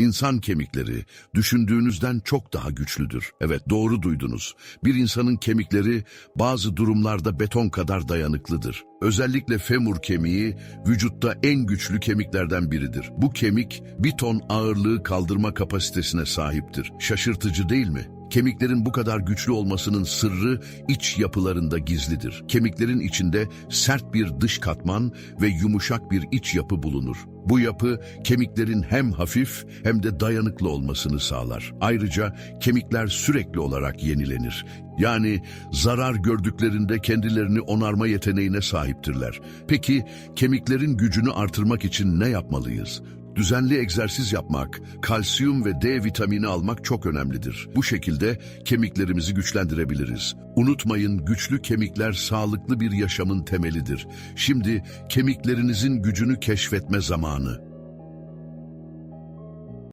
İnsan kemikleri düşündüğünüzden çok daha güçlüdür. Evet doğru duydunuz. Bir insanın kemikleri bazı durumlarda beton kadar dayanıklıdır. Özellikle femur kemiği vücutta en güçlü kemiklerden biridir. Bu kemik bir ton ağırlığı kaldırma kapasitesine sahiptir. Şaşırtıcı değil mi? Kemiklerin bu kadar güçlü olmasının sırrı iç yapılarında gizlidir. Kemiklerin içinde sert bir dış katman ve yumuşak bir iç yapı bulunur. Bu yapı kemiklerin hem hafif hem de dayanıklı olmasını sağlar. Ayrıca kemikler sürekli olarak yenilenir. Yani zarar gördüklerinde kendilerini onarma yeteneğine sahiptirler. Peki kemiklerin gücünü artırmak için ne yapmalıyız? Düzenli egzersiz yapmak, kalsiyum ve D vitamini almak çok önemlidir. Bu şekilde kemiklerimizi güçlendirebiliriz. Unutmayın güçlü kemikler sağlıklı bir yaşamın temelidir. Şimdi kemiklerinizin gücünü keşfetme zamanı.